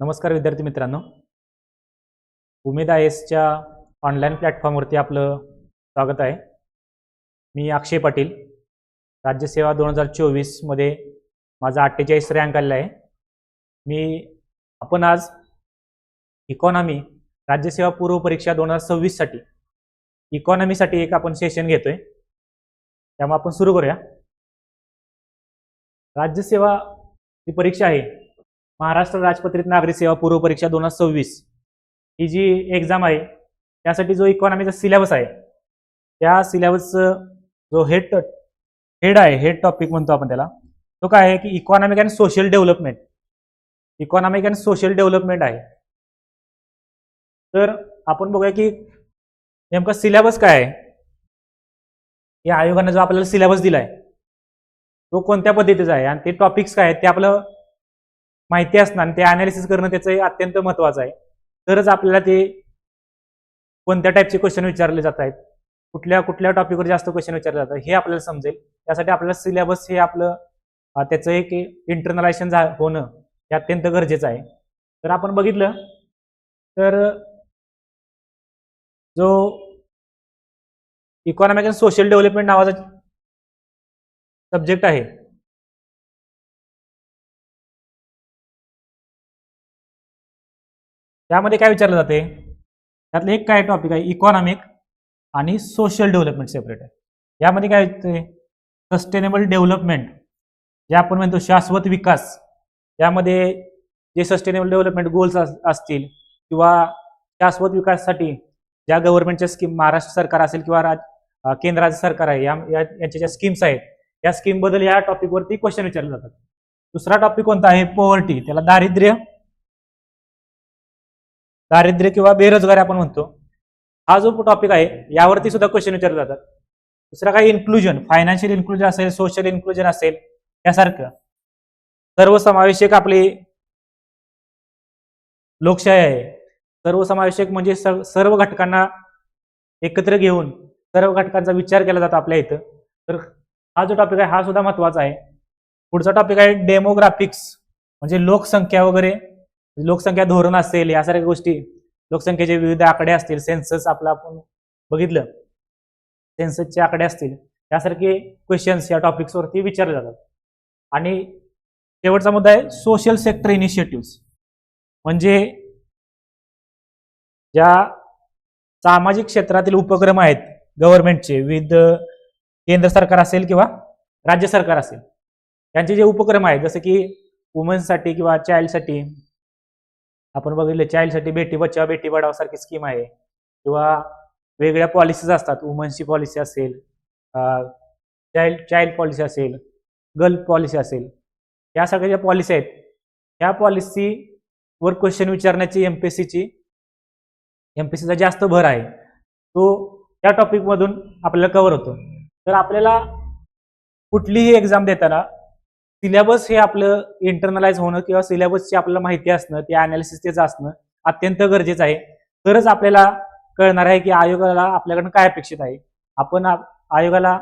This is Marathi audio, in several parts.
नमस्कार विद्यार्थी मित्रांनो. उमेद आय एसच्या ऑनलाईन प्लॅटफॉर्मवरती आपलं स्वागत आहे. मी अक्षय पाटील. राज्यसेवा दोन हजार चोवीसमध्ये माझा अठ्ठेचाळीस रँक आलेला आहे. मी आपण आज इकॉनॉमी राज्यसेवा पूर्व परीक्षा दोन हजार सव्वीससाठी इकॉनॉमीसाठी एक आपण सेशन घेतोय. त्यामुळे आपण सुरू करूया. राज्यसेवा ही परीक्षा आहे महाराष्ट्र राजपत्रित नागरिक सेवा पूर्व परीक्षा दोन हजार सव्वीस. ही जी एक्झाम आहे त्यासाठी जो इकॉनॉमीचा सिलेबस आहे त्या सिलेबसचं जो हेड हेड आहे हेड टॉपिक म्हणतो आपण त्याला तो काय आहे की economic and social development economic and social development आहे. तर आपण बघूया की नेमका सिलेबस काय आहे. या आयोगानं जो आपल्याला सिलेबस दिलाय तो कोणत्या पद्धतीचा आहे आणि ते टॉपिक्स काय आहेत ते आपलं माहिती असणं आणि ते अनालिसिस करणं त्याचं अत्यंत महत्वाचं आहे. तरच आपल्याला ते कोणत्या टाईपचे क्वेश्चन विचारले जात आहेत कुठल्या कुठल्या टॉपिकवर जास्त क्वेश्चन विचारले जातात हे आपल्याला समजेल. त्यासाठी आपल्याला सिलेबस हे आपलं त्याचं एक इंटरनलायझेशन होणं हे अत्यंत गरजेचं आहे. तर आपण बघितलं तर जो इकॉनॉमिक अँड सोशल डेव्हलपमेंट नावाचा सब्जेक्ट आहे त्यामध्ये काय विचारलं जाते? त्यातलं एक काय टॉपिक आहे? इकॉनॉमिक आणि सोशल डेव्हलपमेंट सेपरेट आहे. यामध्ये काय येते सस्टेनेबल डेव्हलपमेंट जे आपण म्हणतो शाश्वत विकास यामध्ये जे सस्टेनेबल डेव्हलपमेंट गोल्स असतील किंवा शाश्वत विकासासाठी ज्या गव्हर्नमेंटच्या स्कीम महाराष्ट्र सरकार असेल किंवा राज केंद्राचं सरकार आहे या यांच्या ज्या स्कीम्स आहेत या स्कीमबद्दल या टॉपिकवरती क्वेश्चन विचारले जातात. दुसरा टॉपिक कोणता आहे? पॉवर्टी त्याला दारिद्र्य दारिद्र्य किंवा बेरोजगारी आपण म्हणतो. हा जो टॉपिक आहे यावरती सुद्धा क्वेश्चन विचारले जातात. दुसरा काही इन्क्लुजन फायनान्शियल इन्क्लुजन असेल सोशल इन्क्लुजन असेल यासारखं. सर्वसमावेशक आपली लोकशाही आहे. सर्वसमावेशक म्हणजे स सर्व घटकांना एकत्र घेऊन सर्व घटकांचा विचार केला जातो आपल्या इथं. तर हा जो टॉपिक आहे हा सुद्धा महत्त्वाचा आहे. पुढचा टॉपिक आहे डेमोग्राफिक्स म्हणजे लोकसंख्या वगैरे. लोकसंख्या धोरण असेल यासारख्या गोष्टी लोकसंख्येचे विविध आकडे असतील सेन्सस आपलं आपण बघितलं. सेन्ससचे आकडे असतील यासारखे क्वेश्चन्स या टॉपिक्सवरती विचारले जातात. आणि शेवटचा मुद्दा आहे सोशल सेक्टर इनिशिएटिव्ह म्हणजे ज्या सामाजिक क्षेत्रातील उपक्रम आहेत गव्हर्नमेंटचे विविध केंद्र सरकार असेल किंवा राज्य सरकार असेल त्यांचे जे उपक्रम आहेत जसं की वुमन्ससाठी किंवा चाइल्डसाठी आपण बघितलं चाइल्डसाठी बेटी बचाव बेटी पढाव सारखी स्कीम आहे. किंवा वेगळ्या पॉलिसीज असतात. वुमन्सची पॉलिसी असेल चाइल्ड चाइल्ड पॉलिसी असेल गर्ल पॉलिसी असेल. या सगळ्या ज्या पॉलिसी आहेत ह्या पॉलिसीवर क्वेश्चन विचारण्याची एम पी एस सीची एम पी सीचा जास्त भर आहे. तो त्या टॉपिकमधून आपल्याला कव्हर होतो. तर आपल्याला कुठलीही एक्झाम देताना सिलेबस हे आपलं इंटरनलाइज होणं किंवा सिलेबसची आपल्याला माहिती असणं ते अनालिसिस त्याचं असणं अत्यंत गरजेचं आहे. तरच आपल्याला कळणार आहे की आयोगाला आपल्याकडनं काय अपेक्षित आहे. आपण आयोगाला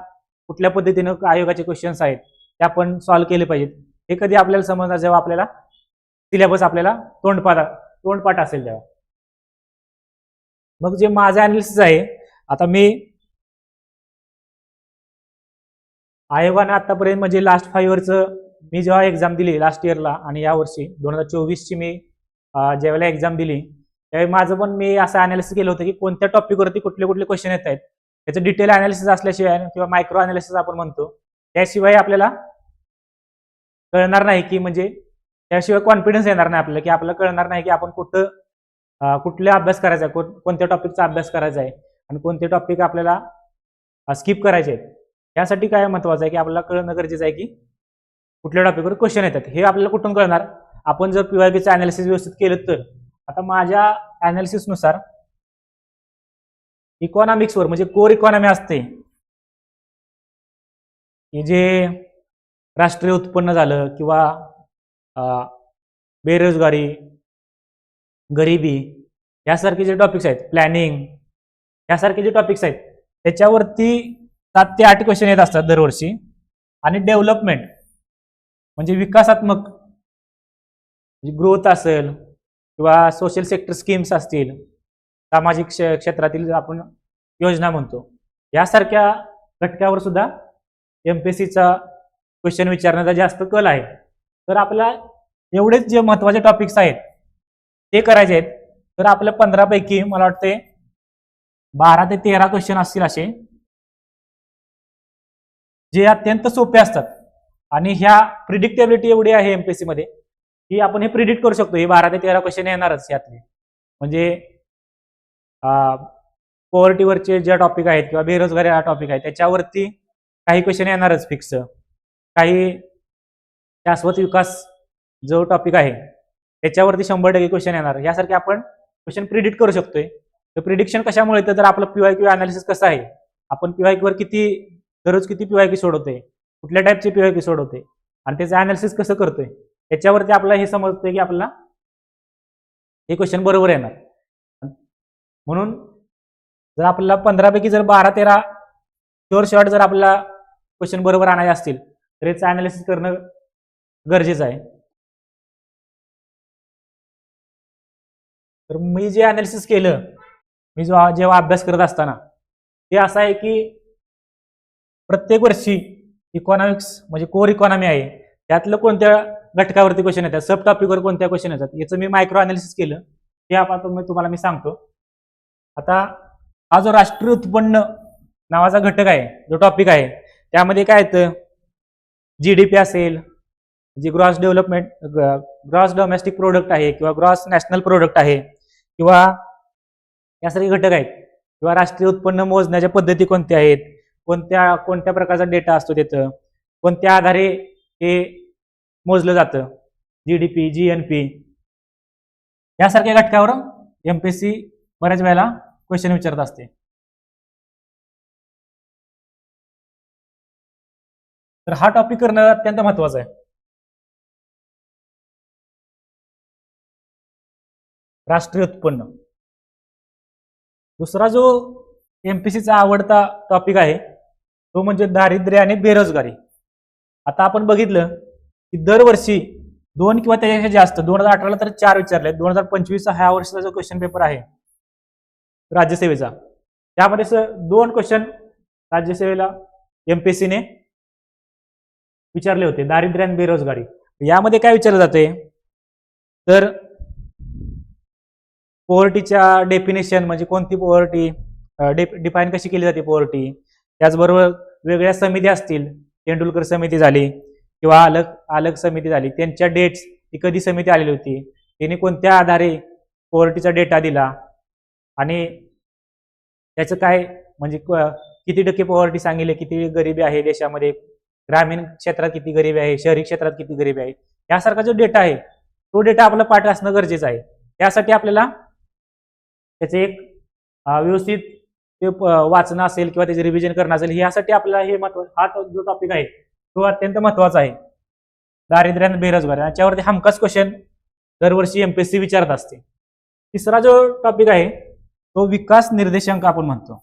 कुठल्या पद्धतीनं आयोगाचे क्वेश्चन्स आहेत ते आपण सॉल्व्ह केले पाहिजेत. हे कधी आपल्याला समजणार जेव्हा आपल्याला सिलेबस आपल्याला तोंडपाठ तोंडपाठ असेल तेव्हा. मग जे माझं अनालिसिस आहे आता मी आयोगाने आतापर्यंत म्हणजे लास्ट फाईव्ह इयरचं मी जेव्हा एक्झाम दिली लास्ट इयरला आणि या वर्षी दोन हजार चोवीसची मी ज्यावेळेला एक्झाम दिली त्यावेळी माझं पण मी असं अनालिसिस केलं होतं की कोणत्या टॉपिकवरती कुठले कुठले क्वेश्चन येत आहेत. त्याचं डिटेल अनालिसिस असल्याशिवाय किंवा मायक्रो अनालिसिस आपण म्हणतो त्याशिवाय आपल्याला कळणार नाही की म्हणजे त्याशिवाय कॉन्फिडन्स येणार नाही आपल्याला की आपल्याला कळणार नाही की आपण कुठं कुठला अभ्यास करायचा आहे कोण- कोणत्या टॉपिकचा अभ्यास करायचा आहे आणि कोणते टॉपिक आपल्याला स्किप करायचे आहेत. यासाठी काय महत्वाचं आहे की आपल्याला कळणं गरजेचं आहे की कुठल्या टॉपिकवर क्वेश्चन येतात हे आपल्याला कुठून कळणार? आपण जर पीवायबीचं अनालिसिस व्यवस्थित केलं तर. आता माझ्या अनालिसिसनुसार इकॉनॉमिक्सवर म्हणजे कोर इकॉनॉमी असते. की जे राष्ट्रीय उत्पन्न झालं किंवा बेरोजगारी गरिबी यासारखे जे टॉपिक्स आहेत प्लॅनिंग यासारखे जे टॉपिक्स आहेत त्याच्यावरती सात ते आठ क्वेश्चन येत असतात दरवर्षी. आणि डेव्हलपमेंट म्हणजे विकासात्मक म्हणजे ग्रोथ असेल किंवा सोशल सेक्टर स्कीम्स असतील सामाजिक क्ष- क्षेत्रातील आपण योजना म्हणतो यासारख्या घटकावर सुद्धा एम पी एस सीचा क्वेश्चन विचारण्याचा जास्त कल आहे. तर आपल्याला एवढेच जे महत्त्वाचे टॉपिक्स आहेत ते करायचे आहेत. तर आपल्या पंधरापैकी मला वाटते बारा ते तेरा क्वेश्चन असतील असे जे अत्यंत सोपे असतात. आणि ह्या प्रिडिक्टेबिलिटी एवढी आहे एमपीएससी मध्ये की आपण हे प्रिडिक्ट करू शकतो. हे बारा ते तेरा क्वेश्चन येणारच यातले. म्हणजे पॉवर्टीवरचे ज्या टॉपिक आहेत किंवा बेरोजगारी हा टॉपिक आहे त्याच्यावरती काही क्वेश्चन येणारच फिक्स काही शाश्वत विकास जो टॉपिक आहे त्याच्यावरती शंभर टक्के क्वेश्चन येणार. यासारखे आपण क्वेश्चन प्रिडिक्ट करू शकतोय. तर प्रिडिक्शन कशामुळे? येतं तर आपलं पीवाय क्यू अनालिसिस कसं आहे? आपण पीवाय वर किती दररोज किती पीवाय क्यू सोडवतोय कुठल्या टाईपचे पी एपिसोड होते? आणि त्याचं अनालिसिस कसं करतोय? त्याच्यावरती आपल्याला हे समजतंय की आपल्याला हे क्वेश्चन बरोबर येणार. म्हणून जर आपल्याला पंधरापैकी जर बारा तेरा शोर शॉर्ट जर आपल्याला क्वेश्चन बरोबर आणायचे असतील तर याचं अनालिसिस करणं गरजेचं आहे. तर मी जे अनालिसिस केलं मी जो जेव्हा अभ्यास करत असताना ते असं आहे की प्रत्येक वर्षी इकॉनॉमिक्स म्हणजे कोर इकॉनॉमी आहे. त्यातलं कोणत्या घटकावरती क्वेश्चन येतात? सब टॉपिकवर कोणत्या क्वेश्चन येतात? याचं मी मायक्रो अनालिसिस केलं. ते आपण तुम्हाला मी सांगतो. आता हा जो राष्ट्रीय उत्पन्न नावाचा घटक आहे जो टॉपिक आहे त्यामध्ये काय येतं? जी डी पी असेल जे gross development gross domestic product आहे किंवा ग्रॉस नॅशनल प्रोडक्ट आहे किंवा यासारखे घटक आहेत. किंवा राष्ट्रीय उत्पन्न मोजण्याच्या पद्धती कोणत्या आहेत? कोणत्या कोणत्या प्रकारचा डेटा असतो तिथं? कोणत्या आधारे हे मोजलं जातं? G D P G N P यासारख्या घटकावर एम पी एस सी बऱ्याच वेळेला क्वेश्चन विचारत असते. तर हा टॉपिक करणं अत्यंत महत्वाचं आहे. राष्ट्रीय उत्पन्न. दुसरा जो एमपीसीचा आवडता टॉपिक आहे तो म्हणजे दारिद्र्य आणि बेरोजगारी. आता आपण बघितलं की दरवर्षी दोन किंवा त्याच्यापेक्षा जास्त दोन हजार अठराला तर चार विचारले दोन हजार पंचवीसचा ह्या वर्षाचा जो क्वेश्चन पेपर आहे राज्यसेवेचा. त्यामध्ये सर दोन क्वेश्चन राज्यसेवेला एमपीएससीने विचारले होते दारिद्र्य आणि बेरोजगारी. यामध्ये काय विचारलं जाते तर पोवर्टीच्या डेफिनेशन म्हणजे कोणती पोवर्टी डिफाईन कशी केली जाते पोवर्टी त्याचबरोबर वेगळ्या समिती असतील तेंडुलकर समिती झाली किंवा अलग अलग समिती झाली त्यांच्या डेट्स ती कधी समिती आलेली होती त्यांनी कोणत्या आधारे पोवर्टीचा डेटा दिला आणि त्याचं काय म्हणजे क- किती टक्के पॉवर्टी सांगितले किती गरिबी आहे देशामध्ये ग्रामीण क्षेत्रात किती गरिबी आहे शहरी क्षेत्रात किती गरिबी आहे यासारखा जो डेटा आहे तो डेटा आपला पाठ असणं गरजेचं आहे. त्यासाठी आपल्याला त्याचे एक व्यवस्थित ते वाचणं असेल किंवा त्याचे रिव्हिजन करणं असेल यासाठी आपल्याला हे महत्त्व हा तो जो टॉपिक आहे तो अत्यंत महत्त्वाचा आहे. दारिद्र्य आणि बेरोजगारी याच्यावरती हमखास क्वेश्चन दरवर्षी एमपीएससी विचारत असते. तिसरा जो टॉपिक आहे तो विकास निर्देशांक आपण म्हणतो.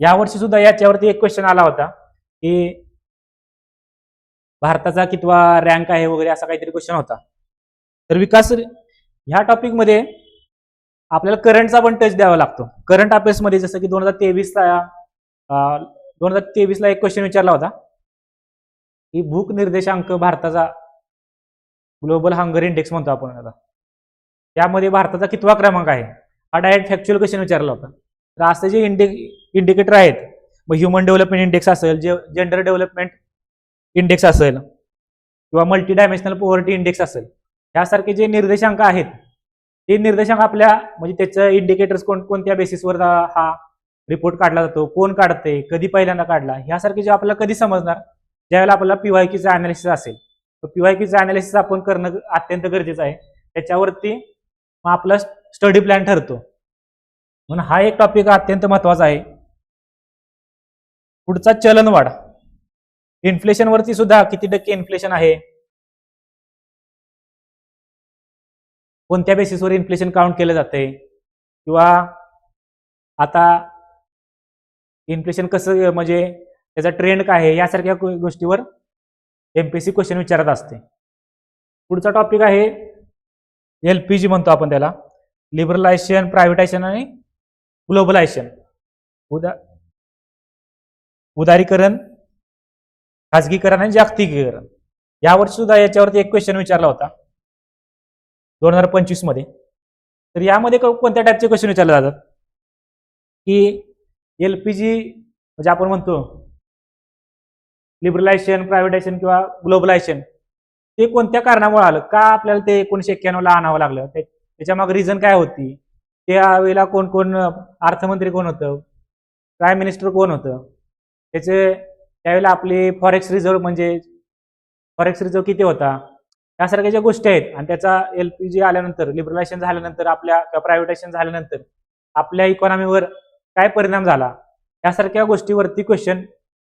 यावर्षी सुद्धा याच्यावरती एक क्वेश्चन आला होता की भारताचा कितवा रँक आहे वगैरे असा काहीतरी क्वेश्चन होता. तर विकास ह्या टॉपिकमध्ये आपल्याला करंटचा पण टच द्यावा लागतो. करंट अफेअर्समध्ये जसं की दोन हजार तेवीसला दोन हजार तेवीसला एक क्वेश्चन विचारला होता. की भूक निर्देशांक भारताचा ग्लोबल हंगर इंडेक्स म्हणतो आपण आता. त्यामध्ये भारताचा कितवा क्रमांक आहे? हा डायरेक्ट फॅक्च्युअल क्वेश्चन विचारला होता. तर असे जे इंडे इंडिकेटर आहेत मग ह्युमन डेव्हलपमेंट इंडेक्स असेल जे जेंडर डेव्हलपमेंट इंडेक्स असेल किंवा मल्टी डायमेन्शनल पॉवर्टी इंडेक्स असेल यासारखे जे निर्देशांक आहेत ते निर्देशांक आपल्या म्हणजे त्याचं इंडिकेटर्स कोण कोणत्या बेसिसवर हा रिपोर्ट काढला जातो कोण काढते कधी पहिल्यांदा काढला ह्यासारखे जे आपल्याला कधी समजणार ज्यावेळेला आपल्याला पीवायकीचं अनालिसिस असेल. तर पीवायकीचं अनालिसिस आपण करणं अत्यंत गरजेचं आहे. त्याच्यावरती मग आपला स्टडी प्लॅन ठरतो. म्हणून हा एक टॉपिक अत्यंत महत्त्वाचा आहे. पुढचा चलनवाढ. इन्फ्लेशन वरती सुद्धा किती टक्के इन्फ्लेशन आहे? कोणत्या बेसिसवर इन्फ्लेशन काउंट केलं जाते किंवा आता इन्फ्लेशन कसं म्हणजे त्याचा ट्रेंड काय आहे? यासारख्या गोष्टीवर एम पी सी क्वेश्चन विचारत असते. पुढचा टॉपिक आहे एल पी जी म्हणतो आपण त्याला. लिबरलायझेशन प्रायव्हेटायझेशन आणि ग्लोबलायझेशन उदा उदारीकरण खाजगीकरण आणि जागतिकीकरण. यावर्षी सुद्धा याच्यावरती एक क्वेश्चन विचारला होता. दोन हजार पंचवीसमध्ये तर यामध्ये कोणत्या टाईपचे क्वेश्चन विचारले जातात? की एल पी जी म्हणजे आपण म्हणतो लिबरलायझेशन प्रायव्हेटायझेशन किंवा ग्लोबलायझेशन ते कोणत्या कारणामुळे आलं? का आपल्याला ते एकोणीशे एक्क्याण्णवला आणावं लागलं? त्याच्यामाग रिझन काय होती? त्यावेळेला कोण कोण अर्थमंत्री कोण होतं? प्राईम मिनिस्टर कोण होतं? त्याचे त्यावेळेला आपली फॉरेक्स रिझर्व म्हणजे फॉरेक्स रिझर्व किती होता? यासारख्या ज्या गोष्टी आहेत आणि त्याचा एल पी जी आल्यानंतर लिबरलायझेशन झाल्यानंतर आपल्या किंवा प्रायव्हेटायझेशन झाल्यानंतर आपल्या इकॉनॉमीवर काय परिणाम झाला? यासारख्या गोष्टीवरती क्वेश्चन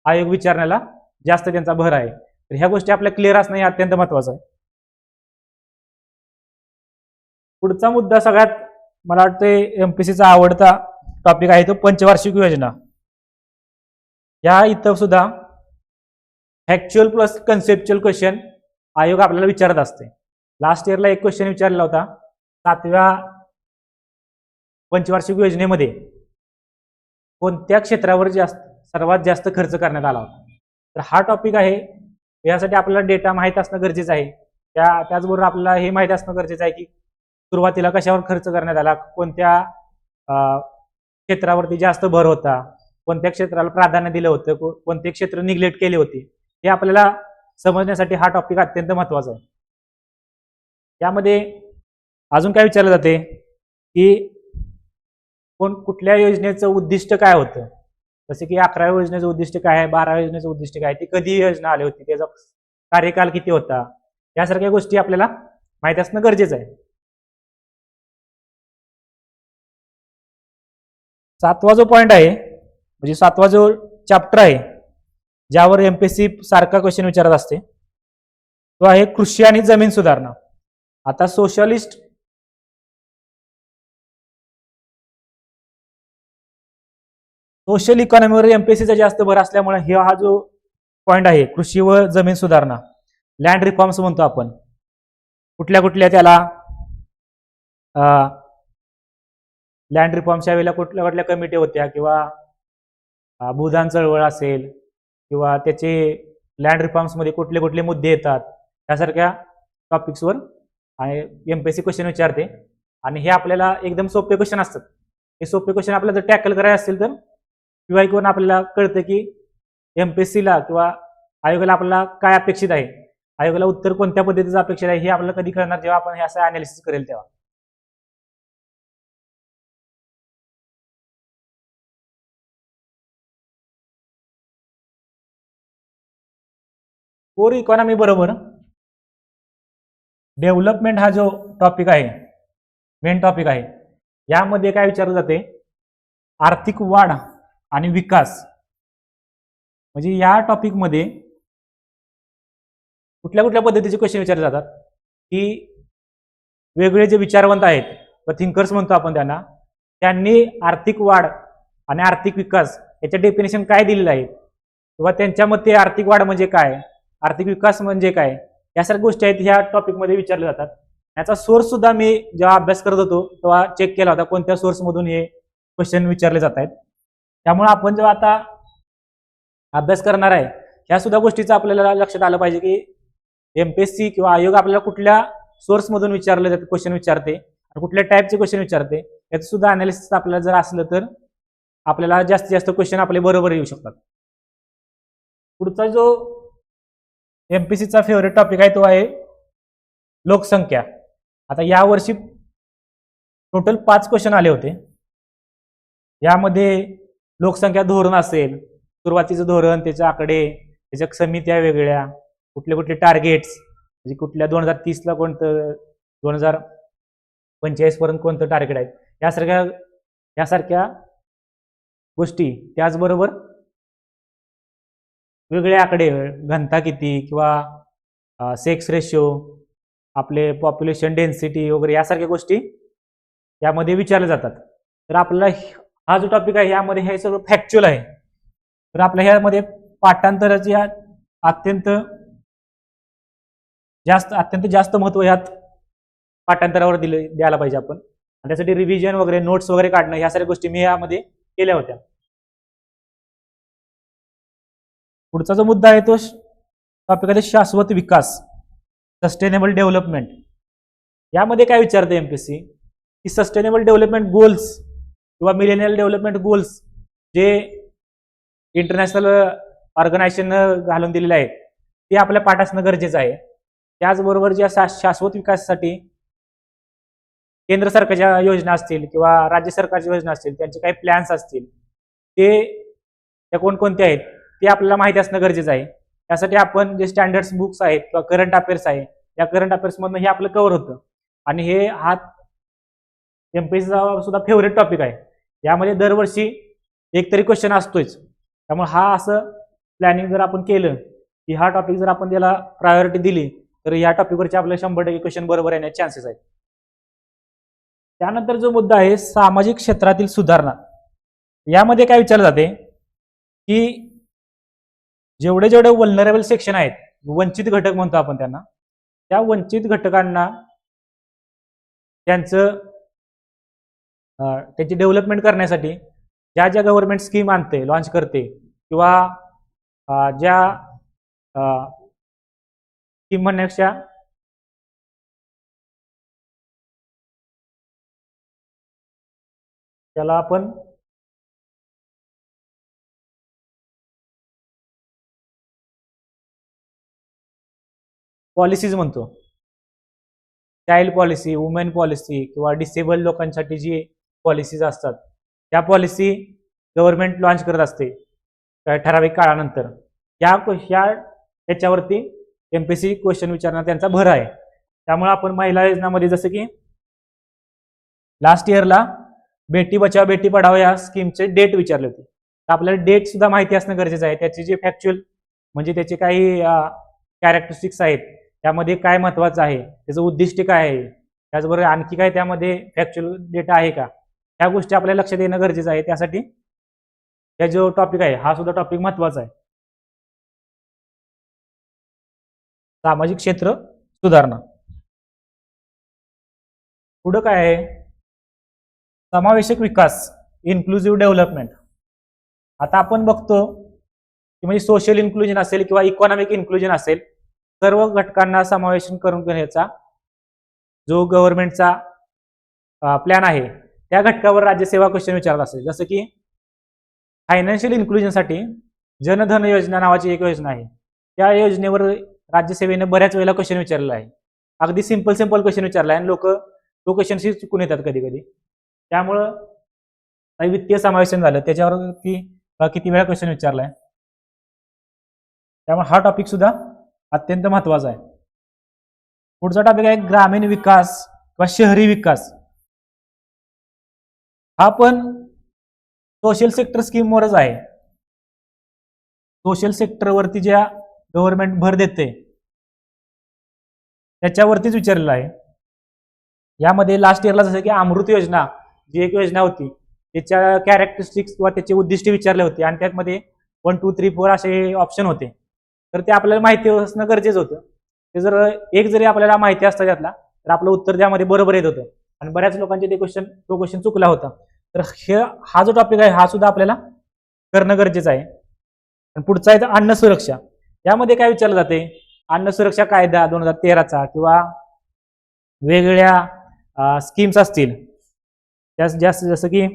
आयोग विचारण्याला जास्त त्यांचा भर आहे. तर ह्या गोष्टी आपल्या क्लिअर असणं हे अत्यंत महत्वाचं आहे. पुढचा मुद्दा सगळ्यात मला वाटतं एमपीसीचा आवडता टॉपिक आहे तो पंचवार्षिक योजना. या इथं सुद्धा फॅक्च्युअल प्लस कन्सेप्च्युअल क्वेश्चन आयोग आपल्याला विचारत असते. लास्ट इयरला एक क्वेश्चन विचारला होता. सातव्या पंचवार्षिक योजनेमध्ये कोणत्या क्षेत्रावर जास्त सर्वात जास्त खर्च करण्यात आला होता? तर हा टॉपिक आहे. यासाठी आपल्याला डेटा माहीत असणं गरजेचं आहे. त्या त्याचबरोबर आपल्याला हे माहीत असणं गरजेचं आहे की सुरुवातीला कशावर खर्च करण्यात आला? कोणत्या अं, क्षेत्रावरती जास्त भर होता? कोणत्या क्षेत्राला प्राधान्य दिलं होतं? कोणते क्षेत्र निग्लेक्ट केले होते? हे आपल्याला समजण्यासाठी हा टॉपिक अत्यंत महत्त्वाचा आहे. यामध्ये अजून काय विचारलं जाते? की कोण कुठल्या योजनेचं उद्दिष्ट काय होतं? जसे की अकराव्या योजनेचं उद्दिष्ट काय आहे बाराव्या योजनेचं उद्दिष्ट काय आहे ती कधी योजना आली होती त्याचा कार्यकाल किती होता? यासारख्या गोष्टी आपल्याला माहीत असणं गरजेचं आहे. सातवा जो पॉइंट आहे म्हणजे सातवा जो चॅप्टर आहे ज्यावर एमपीसी सारखा क्वेश्चन विचारत असते. तो आहे कृषी आणि जमीन सुधारणा. आता सोशलिस्ट सोशल इकॉनॉमीवर एमपीएससीचा जास्त भर असल्यामुळे हे हा जो पॉईंट आहे कृषी व जमीन सुधारणा. लँड रिफॉर्म्स म्हणतो आपण. कुठल्या कुठल्या त्याला लँड रिफॉर्मच्या वेळेला कुठल्या कुठल्या कमिटी होत्या किंवा भूदान चळवळ असेल किंवा त्याचे लँड रिफॉर्म्समध्ये कुठले कुठले मुद्दे येतात यासारख्या टॉपिक्सवर M P S C question विचारते. आणि हे आपल्याला एकदम सोपे क्वेश्चन असतात. हे सोपे क्वेश्चन आपल्याला जर टॅकल करायचे असतील तर पीवाय क्यूवरून आपल्याला कळतं की एम पी एस सीला किंवा आयोगाला आपल्याला काय अपेक्षित आहे? आयोगाला उत्तर कोणत्या पद्धतीचं अपेक्षित आहे हे आपल्याला कधी कळणार जेव्हा आपण हे असं अनालिसिस करेल तेव्हा. कोर इकॉनॉमी बरोबर. डेव्हलपमेंट हा जो टॉपिक आहे मेन टॉपिक आहे यामध्ये काय विचारलं जाते? आर्थिक वाढ आणि विकास. म्हणजे या टॉपिकमध्ये कुठल्या कुठल्या पद्धतीचे क्वेश्चन विचारले जातात? की वेगळे जे विचारवंत आहेत व थिंकर्स म्हणतो आपण त्यांना त्यांनी आर्थिक वाढ आणि आर्थिक विकास याच्या डेफिनेशन काय दिलेलं आहे? किंवा त्यांच्या मते आर्थिक वाढ म्हणजे काय? आर्थिक विकास म्हणजे काय? यासारख्या गोष्टी आहेत ह्या टॉपिकमध्ये विचारल्या जातात. याचा सोर्स सुद्धा मी जेव्हा अभ्यास करत होतो तेव्हा चेक केला होता कोणत्या सोर्समधून हे क्वेश्चन विचारले जात आहेत. त्यामुळे आपण जेव्हा आता अभ्यास करणार आहे ह्या सुद्धा गोष्टीचं आपल्याला लक्षात आलं पाहिजे की एमपीएससी किंवा आयोग आपल्याला कुठल्या सोर्समधून विचारले जाते क्वेश्चन विचारते आणि कुठल्या टाईपचे क्वेश्चन विचारते याचं सुद्धा अनालिसिस आपल्याला जर असलं तर आपल्याला जास्तीत जास्त क्वेश्चन आपले बरोबर येऊ शकतात. पुढचा जो एमपीसीचा फेवरेट टॉपिक आहे तो आहे लोकसंख्या. आता यावर्षी टोटल पाच क्वेश्चन आले होते. यामध्ये लोकसंख्या धोरण असेल सुरुवातीचं धोरण त्याचे आकडे त्याच्या समित्या वेगळ्या कुठले कुठले टार्गेट्स म्हणजे कुठल्या दोन हजार तीसला कोणतं दोन हजार पंचेचाळीसपर्यंत कोणतं टार्गेट आहे यासारख्या यासारख्या गोष्टी त्याचबरोबर वेगळे आकडे घनता किती किंवा सेक्स रेशो आपले पॉप्युलेशन डेन्सिटी वगैरे यासारख्या गोष्टी यामध्ये विचारल्या जातात. तर आपल्याला हा जो टॉपिक आहे यामध्ये हे सगळं फॅक्च्युअल आहे. तर आपल्या ह्यामध्ये पाठांतराचे अत्यंत जास्त अत्यंत जास्त महत्त्व ह्यात पाठांतरावर दिले द्यायला पाहिजे आपण. आणि त्यासाठी रिव्हिजन वगैरे नोट्स वगैरे काढणं ह्या सगळ्या गोष्टी मी यामध्ये केल्या होत्या. पुढचा जो मुद्दा आहे तो टॉपिक आहे शाश्वत विकास सस्टेनेबल डेव्हलपमेंट यामध्ये काय विचारते सी की सस्टेनेबल डेव्हलपमेंट गोल्स किंवा मिलेनियल डेव्हलपमेंट गोल्स जे इंटरनॅशनल ऑर्गनायझेशन घालून दिलेले आहेत ते आपल्या पाठ असणं गरजेचं आहे. त्याचबरोबर ज्या शा- शाश्वत विकासासाठी केंद्र सरकारच्या योजना असतील किंवा राज्य सरकारच्या योजना असतील त्यांचे काही प्लॅन्स असतील ते त्या कोणकोणते आहेत? ते आपल्याला माहिती असणं गरजेचं आहे. त्यासाठी आपण जे स्टँडर्ड्स बुक्स आहेत किंवा करंट अफेअर्स आहे या करंट अफेअर्समधनं हे आपलं कव्हर होतं. आणि हे हा एमपीएससीचा सुद्धा फेवरेट टॉपिक आहे. यामध्ये दरवर्षी एक तरी क्वेश्चन असतोच त्यामुळे हा असं प्लॅनिंग जर आपण केलं की हा टॉपिक जर आपण त्याला प्रायोरिटी दिली तर या टॉपिकवरचे आपले शंभर टक्के क्वेश्चन बरोबर येण्याचे चान्सेस आहेत. त्यानंतर जो मुद्दा आहे सामाजिक क्षेत्रातील सुधारणा. यामध्ये काय विचारलं जाते की जेवढे जेवढे वल्नरेबल सेक्शन आहेत वंचित घटक म्हणतो आपण त्यांना त्या वंचित घटकांना त्यांचं त्यांची त्याची डेव्हलपमेंट करण्यासाठी ज्या ज्या गव्हर्नमेंट स्कीम आणते लॉन्च करते किंवा ज्या स्कीम म्हणण्यापेक्षा त्याला आपण पॉलिसीज म्हणतो. चाइल्ड पॉलिसी वुमेन पॉलिसी किंवा डिसेबल लोकांसाठी जी पॉलिसीज असतात त्या पॉलिसी गव्हर्नमेंट लॉन्च करत असते ठराविक काळानंतर. या ह्या ह्याच्यावरती एमपीसी क्वेश्चन विचारण्यात त्यांचा भर आहे. त्यामुळे आपण महिला योजनामध्ये जसं की लास्ट इयरला बेटी बचाव बेटी पढाव या स्कीमचे डेट विचारले होते. तर आपल्याला डेट सुद्धा माहिती असणं गरजेचं आहे. त्याचे जे फॅक्च्युअल म्हणजे त्याचे काही कॅरेक्टरिस्टिक्स आहेत त्यामध्ये काय महत्वाचं आहे? त्याचं उद्दिष्ट काय आहे? त्याचबरोबर आणखी काय त्यामध्ये फॅक्च्युअल डेटा आहे का? ह्या गोष्टी आपल्याला लक्ष देणं गरजेचं आहे. त्यासाठी हा जो टॉपिक आहे हा सुद्धा टॉपिक महत्त्वाचा आहे. सामाजिक क्षेत्र सुधारणा. पुढं काय आहे? समावेशक विकास इन्क्लुझिव्ह डेव्हलपमेंट आता आपण बघतो की म्हणजे सोशल इन्क्लुजन असेल किंवा इकॉनॉमिक इन्क्लुजन असेल सर्व घटकांना समावेशन करून घेण्याचा जो गव्हर्नमेंटचा प्लॅन आहे त्या घटकावर राज्यसेवा क्वेश्चन विचारला असेल. जसं की फायनान्शियल इन्क्लुजनसाठी जनधन योजना नावाची एक योजना आहे. त्या योजनेवर राज्यसेवेने बऱ्याच वेळेला क्वेश्चन विचारलं आहे. अगदी सिंपल सिंपल क्वेश्चन विचारला आहे आणि लोक तो क्वेश्चनशी चुकून येतात कधी कधी त्यामुळं काही वित्तीय समावेशन झालं. त्याच्यावर ती किती वेळा क्वेश्चन विचारलाय? त्यामुळे हा टॉपिक सुद्धा अत्यंत महत्त्वाचा आहे. पुढचा टॉपिक आहे ग्रामीण विकास किंवा शहरी विकास. हा पण सोशल सेक्टर स्कीमवरच आहे. सोशल सेक्टरवरती ज्या गव्हर्नमेंट भर देते त्याच्यावरतीच विचारलेलं आहे. यामध्ये लास्ट इयरला जसं की अमृत योजना जी एक योजना होती त्याच्या कॅरेक्टरिस्टिक्स किंवा त्याचे उद्दिष्ट विचारले होते आणि त्यामध्ये वन टू थ्री फोर असे ऑप्शन होते. तर ते आपल्याला माहिती असणं गरजेचं होतं. ते जर एक जरी आपल्याला माहिती असतं त्यातला तर आपलं उत्तर त्यामध्ये बरोबर येत होतं. आणि बऱ्याच लोकांचे ते क्वेश्चन तो क्वेश्चन चुकला होता. तर हे हा जो टॉपिक आहे हा सुद्धा आपल्याला करणं गरजेचं आहे. आणि पुढचा आहे तर अन्न सुरक्षा. यामध्ये काय विचारलं जाते? अन्न सुरक्षा कायदा दोन हजार तेराचा किंवा वेगवेगळ्या स्कीम्स असतील. त्यास जास्त जसं की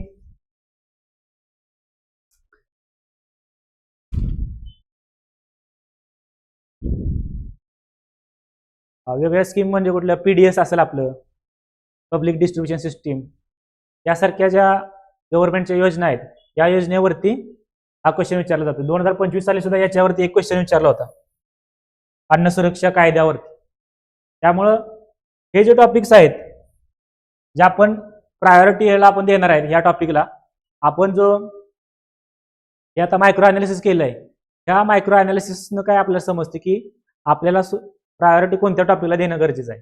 वेगवेगळ्या स्कीम म्हणजे कुठल्या पीडीएस असेल आपलं पब्लिक डिस्ट्रीब्युशन सिस्टीम यासारख्या ज्या गव्हर्नमेंटच्या योजना आहेत या योजनेवरती हा क्वेश्चन विचारला जातो. दोन हजार पंचवीस साली सुद्धा याच्यावरती एक क्वेश्चन विचारला होता. अन्न सुरक्षा कायद्यावरती. त्यामुळं हे जे टॉपिक्स आहेत जे आपण प्रायोरिटी याला आपण देणार आहेत या टॉपिकला आपण जो हे आता मायक्रो अनालिसिस आहे ह्या मायक्रो अनालिसिसनं काय आपल्याला समजते की आपल्याला प्रायोरिटी कोणत्या टॉपिकला देणं गरजेचं आहे?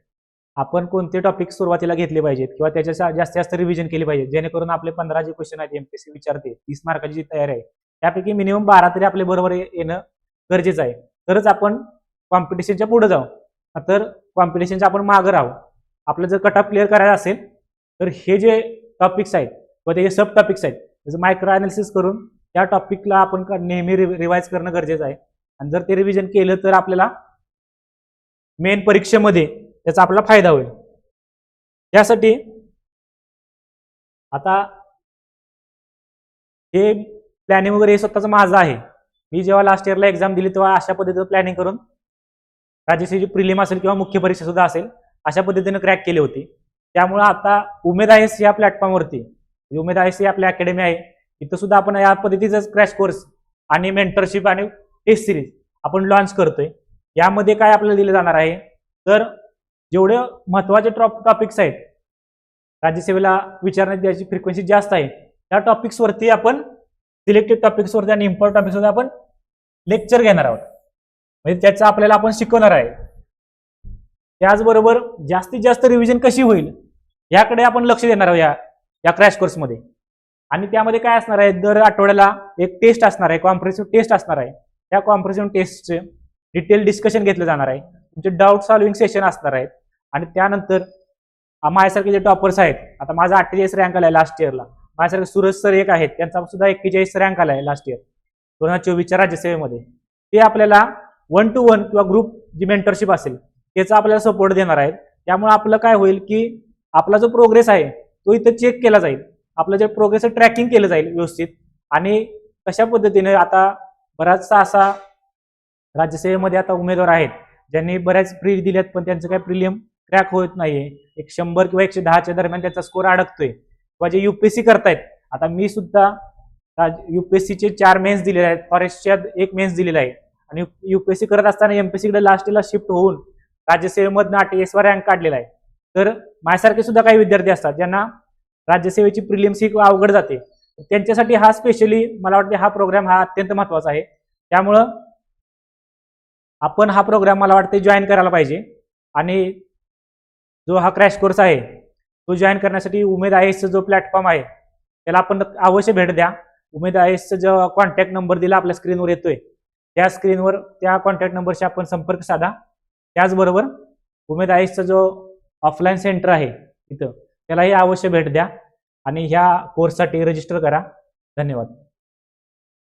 आपण कोणते टॉपिक सुरुवातीला घेतले पाहिजेत किंवा त्याच्या जास्तीत जास्त रिव्हिजन केली पाहिजे जेणेकरून आपले पंधरा जे क्वेश्चन आहेत एमपीएससी विचारते तीस मार्काची जी तयारी आहे त्यापैकी मिनिमम बारा तरी आपले बरोबर येणं गरजेचं आहे. तरच आपण कॉम्पिटिशनच्या पुढे जाऊ. तर कॉम्पिटिशनच्या आपण मागं राहू. आपलं जर कट ऑफ क्लिअर करायचं असेल तर हे जे टॉपिक्स आहेत किंवा त्याचे सब टॉपिक्स आहेत त्याचं मायक्रो अनालिसिस करून त्या टॉपिकला आपण नेहमी नेहमी रिवाईज करणं गरजेचं आहे. आणि जर ते रिव्हिजन केलं तर आपल्याला मेन परीक्षेमध्ये त्याचा आपला फायदा होईल. त्यासाठी आता हे प्लॅनिंग वगैरे हे स्वतःचं माझं आहे. मी जेव्हा लास्ट इयरला एक्झाम दिली तेव्हा अशा पद्धतीचं प्लॅनिंग करून राज्यसेवेची प्रिलिम असेल किंवा मुख्य परीक्षा सुद्धा असेल अशा पद्धतीने क्रॅक केली होती. त्यामुळे आता उमेद आय एस या प्लॅटफॉर्मवरती म्हणजे उमेद आय एस ही आपली अकॅडमी आहे. इथं सुद्धा आपण या पद्धतीचाच क्रॅश कोर्स आणि मेंटरशिप आणि टेस्ट सिरीज आपण लॉन्च करतोय. यामध्ये काय आपल्याला दिलं जाणार आहे? तर जेवढे महत्त्वाचे टॉप टॉपिक्स आहेत राज्यसेवेला विचारण्यात द्यायची फ्रिक्वेन्सी जास्त आहे त्या टॉपिक्सवरती आपण सिलेक्टेड टॉपिक्सवरती आणि इम्पॉर्टंट टॉपिक्सवरती आपण लेक्चर घेणार आहोत. म्हणजे त्याचं आपल्याला आपण शिकवणार आहे. त्याचबरोबर जास्तीत जास्त रिव्हिजन कशी होईल याकडे आपण लक्ष देणार आहोत या या क्रॅश कोर्समध्ये आणि त्यामध्ये काय असणार आहे? दर आठवड्याला एक टेस्ट असणार आहे कॉम्प्रेसिव्ह टेस्ट असणार आहे. त्या कॉम्प्रेसिव्ह टेस्टचे डिटेल डिस्कशन घेतलं जाणार आहे. तुमचे डाऊट सॉल्विंग सेशन असणार आहेत. आणि त्यानंतर माझ्यासारखे जे टॉपर्स आहेत आता माझा अठ्ठेचाळीस रँक आलाय लास्ट इयरला माझ्यासारखे सूरज सर एक आहेत त्यांचा सुद्धा एक्केचाळीस रँक आलाय लास्ट इयर दोन हजार चोवीसच्या राज्यसेवेमध्ये ते आपल्याला वन टू वन किंवा ग्रुप जी मेंटरशिप असेल त्याचा आपल्याला सपोर्ट देणार आहेत. त्यामुळे आपलं काय होईल की आपला जो प्रोग्रेस आहे तो इथं चेक केला जाईल. आपलं जे प्रोग्रेस ट्रॅकिंग केलं जाईल व्यवस्थित. आणि कशा पद्धतीने आता बराचसा असा राज्यसेवेमध्ये आता उमेदवार आहेत. ज्यांनी बऱ्याच प्री दिल्यात पण त्यांचं काही प्रिलियम क्रॅक होत नाहीये. एक शंभर किंवा एकशे दहाच्या दरम्यान त्याचा स्कोर अडकतोय. किंवा जे युपीएससी करतायत आता मी सुद्धा युपीएससीचे चार मेन्स दिलेले आहेत. फॉरेस्टच्या एक मेन्स दिलेला आहे. आणि युपीएससी करत असताना एमपीएससीकडे लास्टला शिफ्ट होऊन राज्यसेवेमधनं आठ वर रँक काढलेला आहे. तर माझ्यासारखे सुद्धा काही विद्यार्थी असतात ज्यांना राज्यसेवेची प्रिलिम्स ही अवघड जाते. त्यांच्यासाठी हा स्पेशली मला वाटते हा प्रोग्राम हा अत्यंत महत्त्वाचा आहे. त्यामुळं आपण हा प्रोग्राम मला वाटते जॉईन करायला पाहिजे. आणि जो हा क्रॅश कोर्स आहे तो जॉईन करण्यासाठी उमेद आय एसचा जो प्लॅटफॉर्म आहे त्याला आपण अवश्य भेट द्या. उमेद आय एसचा जो कॉन्टॅक्ट नंबर दिला आपल्या स्क्रीनवर येतोय त्या स्क्रीनवर त्या कॉन्टॅक्ट नंबरशी आपण संपर्क साधा. त्याचबरोबर उमेद आय एसचा जो ऑफलाईन सेंटर आहे तिथं त्यालाही अवश्य भेट द्या. आणि ह्या कोर्ससाठी रजिस्टर करा. धन्यवाद.